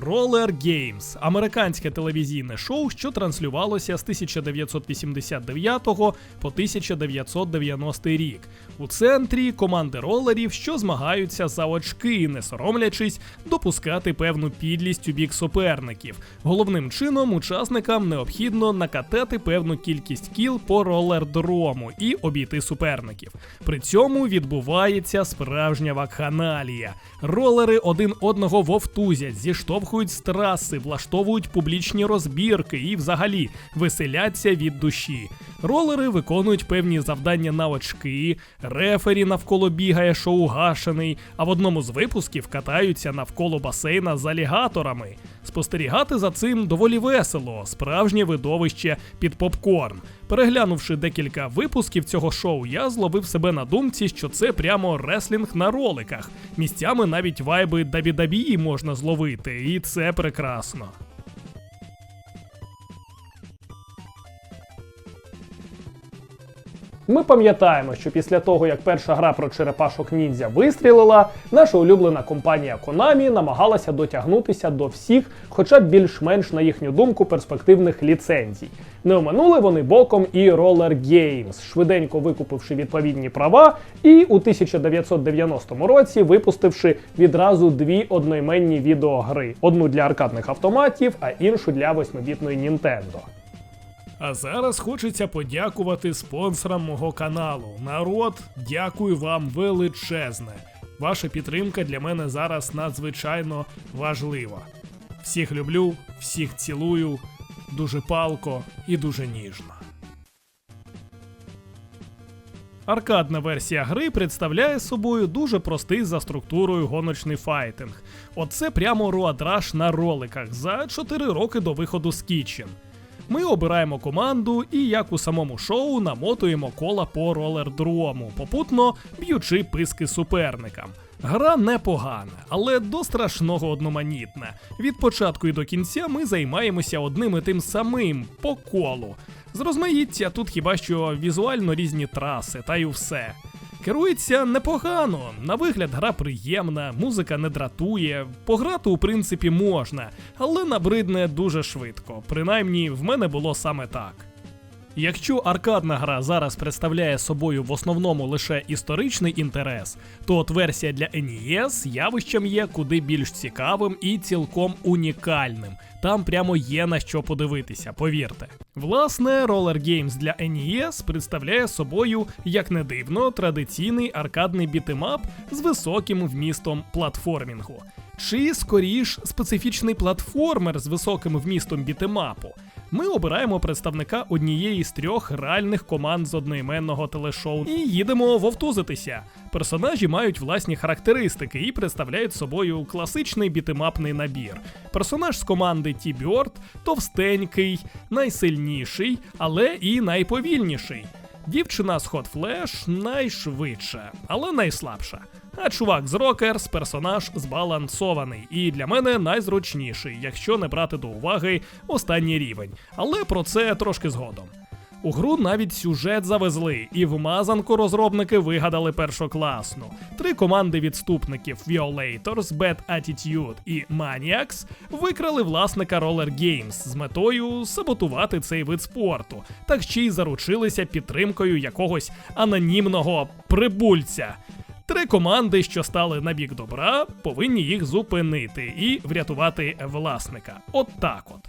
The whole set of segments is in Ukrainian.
Roller Games американське телевізійне шоу, що транслювалося з 1989 по 1990 рік. У центрі команди ролерів, що змагаються за очки, не соромлячись допускати певну підлість у бік суперників. Головним чином учасникам необхідно накатати певну кількість кіл по ролердрому і обійти суперників. При цьому відбувається справжня вакханалія. Ролери один одного вовтузять, зіштовхують з траси, влаштовують публічні розбірки і взагалі веселяться від душі. Ролери виконують певні завдання на очки, рефері навколо бігає шоу гашений, а в одному з випусків катаються навколо басейна з алігаторами. Спостерігати за цим доволі весело, справжнє видовище під попкорн. Переглянувши декілька випусків цього шоу, я зловив себе на думці, що це прямо реслінг на роликах. Місцями навіть вайби дабі-дабі можна зловити, і це прекрасно. Ми пам'ятаємо, що після того, як перша гра про черепашок ніндзя вистрілила, наша улюблена компанія Konami намагалася дотягнутися до всіх, хоча б більш-менш, на їхню думку, перспективних ліцензій. Не оминули вони боком і Roller Games, швиденько викупивши відповідні права, і у 1990 році випустивши відразу дві одноіменні відеогри: одну для аркадних автоматів, а іншу для восьмибітної Nintendo. А зараз хочеться подякувати спонсорам мого каналу. Народ, дякую вам величезне. Ваша підтримка для мене зараз надзвичайно важлива. Всіх люблю, всіх цілую, дуже палко і дуже ніжно. Аркадна версія гри представляє собою дуже простий за структурою гоночний файтинг. Оце прямо руадраш на роликах за 4 роки до виходу з Kitchen. Ми обираємо команду і, як у самому шоу, намотуємо кола по ролердрому, попутно б'ючи писки суперникам. Гра непогана, але до страшного одноманітна. Від початку і до кінця ми займаємося одним і тим самим по колу. З розмаїття тут хіба що візуально різні траси, та й все. Керується непогано, на вигляд гра приємна, музика не дратує, пограти у принципі можна, але набридне дуже швидко. Принаймні в мене було саме так. Якщо аркадна гра зараз представляє собою в основному лише історичний інтерес, то от версія для NES явищем є куди більш цікавим і цілком унікальним. Там прямо є на що подивитися, повірте. Власне, Roller Games для NES представляє собою, як не дивно, традиційний аркадний бітемап з високим вмістом платформінгу. Чи скоріш специфічний платформер з високим вмістом бітемапу. Ми обираємо представника однієї з трьох реальних команд з одноіменного телешоу і їдемо вовтузитися. Персонажі мають власні характеристики і представляють собою класичний бітемапний набір. Персонаж з команди T-Bird товстенький, найсильніший, але і найповільніший. Дівчина з Hot Flash найшвидша, але найслабша. А чувак з Рокерс персонаж збалансований і для мене найзручніший, якщо не брати до уваги останній рівень. Але про це трошки згодом. У гру навіть сюжет завезли, і вмазанку розробники вигадали першокласну. Три команди відступників Violators, Bad Attitude і Maniacs викрали власника Roller Games з метою саботувати цей вид спорту, так ще й заручилися підтримкою якогось анонімного прибульця. Три команди, що стали на бік добра, повинні їх зупинити і врятувати власника. От так от.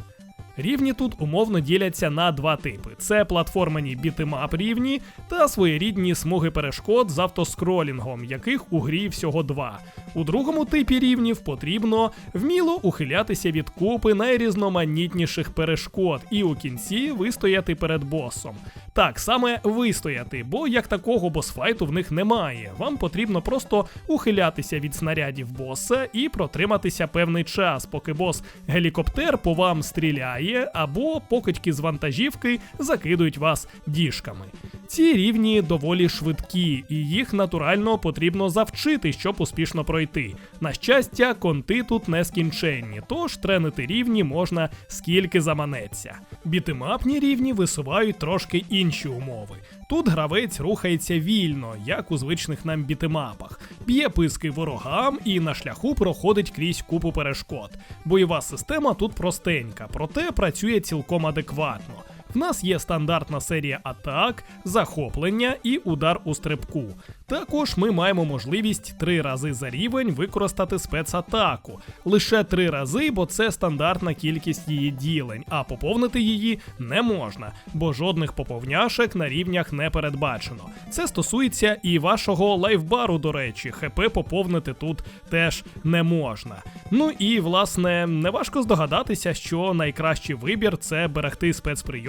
Рівні тут умовно діляться на два типи: це платформені бітемап рівні та своєрідні смуги перешкод з автоскролінгом, яких у грі всього два. У другому типі рівнів потрібно вміло ухилятися від купи найрізноманітніших перешкод і у кінці вистояти перед босом. Так, саме вистояти, бо як такого босфайту в них немає. Вам потрібно просто ухилятися від снарядів боса і протриматися певний час, поки бос гелікоптер по вам стріляє, або покидьки з вантажівки закидують вас діжками. Ці рівні доволі швидкі, і їх натурально потрібно завчити, щоб успішно пройти. На щастя, конти тут нескінченні, тож тренити рівні можна скільки заманеться. Бітимапні рівні висувають трошки інші умови. Тут гравець рухається вільно, як у звичних нам бітимапах, б'є писки ворогам і на шляху проходить крізь купу перешкод. Бойова система тут простенька, проте працює цілком адекватно. В нас є стандартна серія атак, захоплення і удар у стрибку. Також ми маємо можливість три рази за рівень використати спецатаку. Лише три рази, бо це стандартна кількість її ділень, а поповнити її не можна, бо жодних поповняшек на рівнях не передбачено. Це стосується і вашого лайфбару, до речі, ХП поповнити тут теж не можна. Ну і власне неважко здогадатися, що найкращий вибір це берегти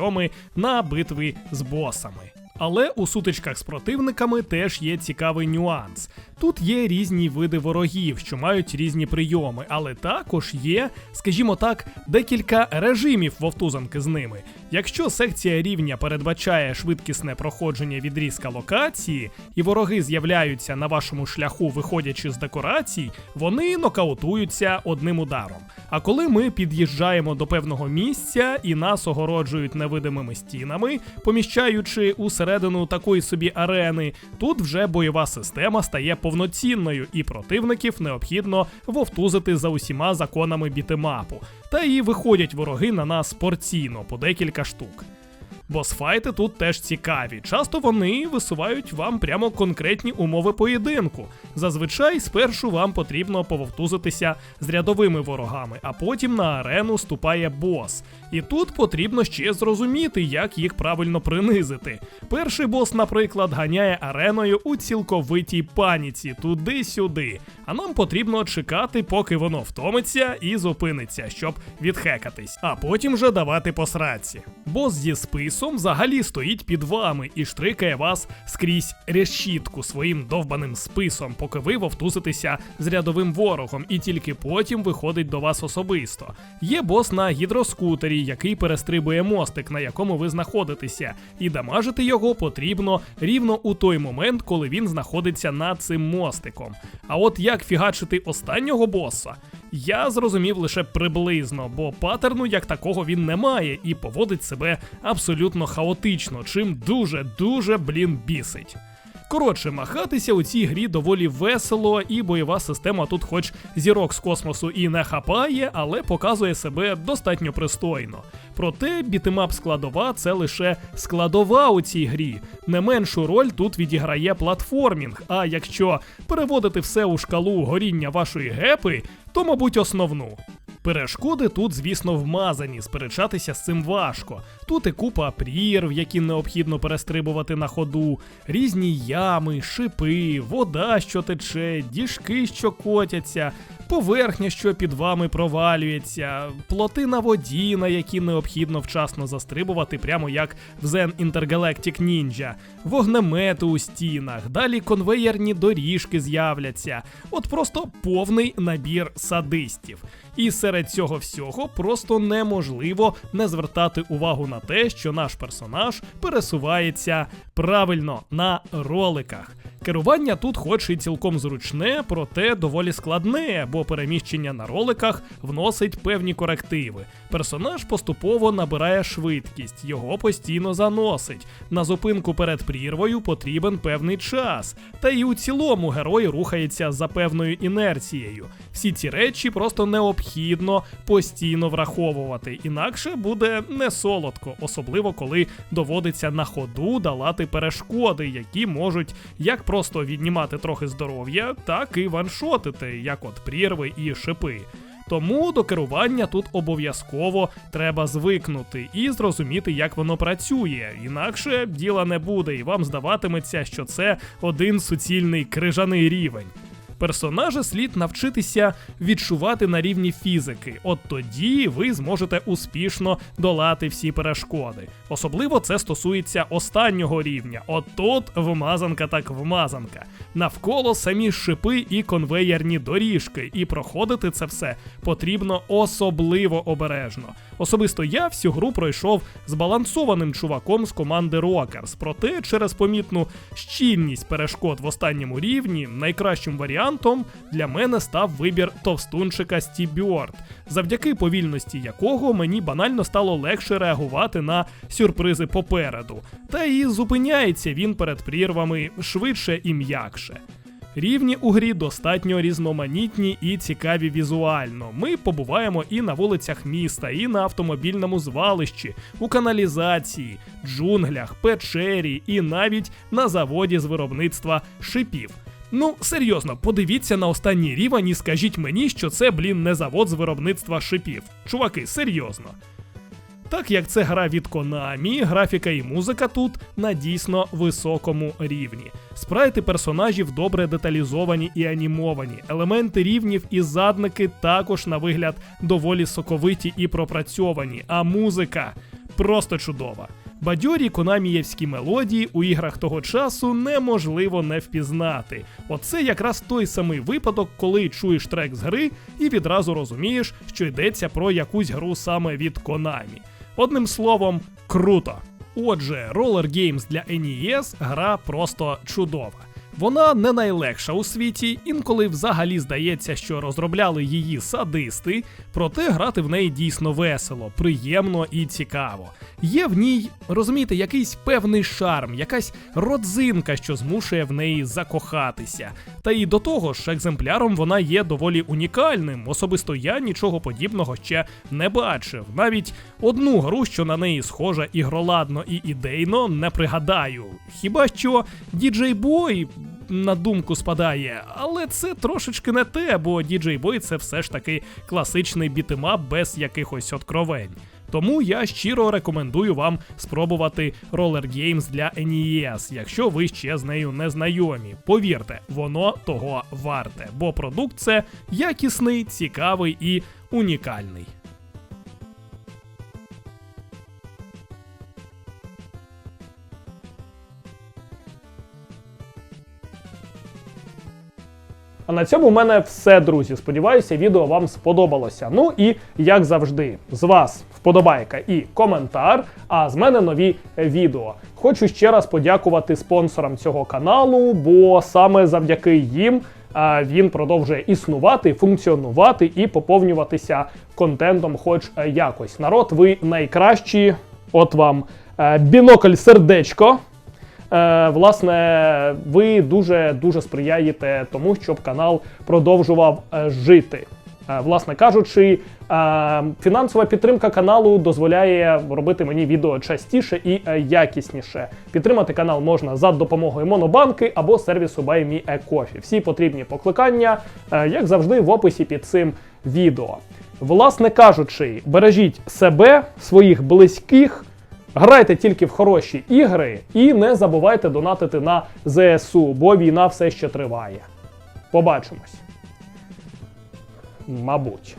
спецприйоми на битви з босами. Але у сутичках з противниками теж є цікавий нюанс. Тут є різні види ворогів, що мають різні прийоми, але також є, скажімо так, декілька режимів вовтузанки з ними. Якщо секція рівня передбачає швидкісне проходження відрізка локації, і вороги з'являються на вашому шляху, виходячи з декорацій, вони нокаутуються одним ударом. А коли ми під'їжджаємо до певного місця і нас огороджують невидимими стінами, поміщаючи усередину такої собі арени, тут вже бойова система стає повноцінною, і противників необхідно вовтузити за усіма законами бітемапу. Та і виходять вороги на нас порційно по декілька штук. Босфайти тут теж цікаві. Часто вони висувають вам прямо конкретні умови поєдинку. Зазвичай спершу вам потрібно пововтузитися з рядовими ворогами, а потім на арену ступає бос. І тут потрібно ще зрозуміти, як їх правильно принизити. Перший бос, наприклад, ганяє ареною у цілковитій паніці туди-сюди. А нам потрібно чекати, поки воно втомиться і зупиниться, щоб відхекатись, а потім вже давати по сраці. Бос зі списом взагалі стоїть під вами і штрикає вас скрізь решітку своїм довбаним списом, поки ви вовтузитеся з рядовим ворогом, і тільки потім виходить до вас особисто. Є бос на гідроскутері, який перестрибує мостик, на якому ви знаходитеся, і дамажити його потрібно рівно у той момент, коли він знаходиться над цим мостиком. А от як фігачити останнього боса, я зрозумів лише приблизно, бо паттерну як такого він не має і поводить себе абсолютно хаотично, чим дуже дуже блін бісить. Коротше, махатися у цій грі доволі весело, і бойова система тут, хоч зірок з космосу і не хапає, але показує себе достатньо пристойно. Проте бітемап складова це лише складова у цій грі. Не меншу роль тут відіграє платформінг. А якщо переводити все у шкалу горіння вашої гепи, то, мабуть, основну. Перешкоди тут, звісно, вмазані, сперечатися з цим важко. Тут і купа прірв, які необхідно перестрибувати на ходу, різні ями, шипи, вода, що тече, діжки, що котяться, поверхня, що під вами провалюється, плоти на воді, на які необхідно вчасно застрибувати, прямо як в Zen Intergalactic Ninja, вогнемети у стінах, далі конвеєрні доріжки з'являться. От просто повний набір садистів. І серед цього всього просто неможливо не звертати увагу на те, що наш персонаж пересувається правильно на роликах. Керування тут, хоч і цілком зручне, проте доволі складне, бо переміщення на роликах вносить певні корективи. Персонаж поступово набирає швидкість, його постійно заносить. На зупинку перед прірвою потрібен певний час. Та і у цілому герой рухається за певною інерцією. Всі ці речі просто необхідно постійно враховувати, інакше буде не солодко, особливо коли доводиться на ходу долати перешкоди, які можуть як просто віднімати трохи здоров'я, так і ваншотити, як от прірви і шипи. Тому до керування тут обов'язково треба звикнути і зрозуміти, як воно працює. Інакше діла не буде, і вам здаватиметься, що це один суцільний крижаний рівень. Персонажа слід навчитися відчувати на рівні фізики. От тоді ви зможете успішно долати всі перешкоди. Особливо це стосується останнього рівня. От тут вмазанка так вмазанка. Навколо самі шипи і конвеєрні доріжки, і проходити це все потрібно особливо обережно. Особисто я всю гру пройшов збалансованим чуваком з команди Rockers, проте через помітну щільність перешкод в останньому рівні найкращим варіантом для мене став вибір товстунчика Стібьорд, завдяки повільності якого мені банально стало легше реагувати на сюрпризи попереду. Та і зупиняється він перед прірвами швидше і м'якше. Рівні у грі достатньо різноманітні і цікаві візуально. Ми побуваємо і на вулицях міста, і на автомобільному звалищі, у каналізації, джунглях, печері і навіть на заводі з виробництва шипів. Ну, серйозно, подивіться на останній рівень і скажіть мені, що це, блін, не завод з виробництва шипів. Чуваки, серйозно. Так як це гра від Konami, графіка і музика тут на дійсно високому рівні. Спрайти персонажів добре деталізовані і анімовані. Елементи рівнів і задники також на вигляд доволі соковиті і пропрацьовані, а музика просто чудова. Бадьорі конамієвські мелодії у іграх того часу неможливо не впізнати. Оце якраз той самий випадок, коли чуєш трек з гри і відразу розумієш, що йдеться про якусь гру саме від Konami. Одним словом, круто. Отже, Roller Games для NES гра просто чудова. Вона не найлегша у світі, інколи взагалі здається, що розробляли її садисти, проте грати в неї дійсно весело, приємно і цікаво. Є в ній, розумієте, якийсь певний шарм, якась родзинка, що змушує в неї закохатися. Та і до того ж, екземпляром вона є доволі унікальним. Особисто я нічого подібного ще не бачив. Навіть одну гру, що на неї схожа ігроладно і ідейно, не пригадаю. Хіба що DJ Boy на думку спадає, але це трошечки не те, бо DJ Boy це все ж таки класичний бітемап без якихось откровень. Тому я щиро рекомендую вам спробувати Roller Games для NES, якщо ви ще з нею не знайомі. Повірте, воно того варте, бо продукт це якісний, цікавий і унікальний. А на цьому в мене все, друзі. Сподіваюся, відео вам сподобалося. Ну і як завжди, з вас вподобайка і коментар. А з мене нові відео. Хочу ще раз подякувати спонсорам цього каналу, бо саме завдяки їм він продовжує існувати, функціонувати і поповнюватися контентом, хоч якось. Народ, ви найкращі. От вам е, бінокль сердечко. Е, власне, ви дуже дуже сприяєте тому, щоб канал продовжував е, жити. Е, власне кажучи, фінансова підтримка каналу дозволяє робити мені відео частіше і якісніше. Підтримати канал можна за допомогою Монобанки або сервісу BuyMeACoffee. Всі потрібні покликання, як завжди, в описі під цим відео. Власне кажучи, бережіть себе, своїх близьких. Грайте тільки в хороші ігри і не забувайте донатити на ЗСУ, бо війна все ще триває. Побачимось. Мабуть.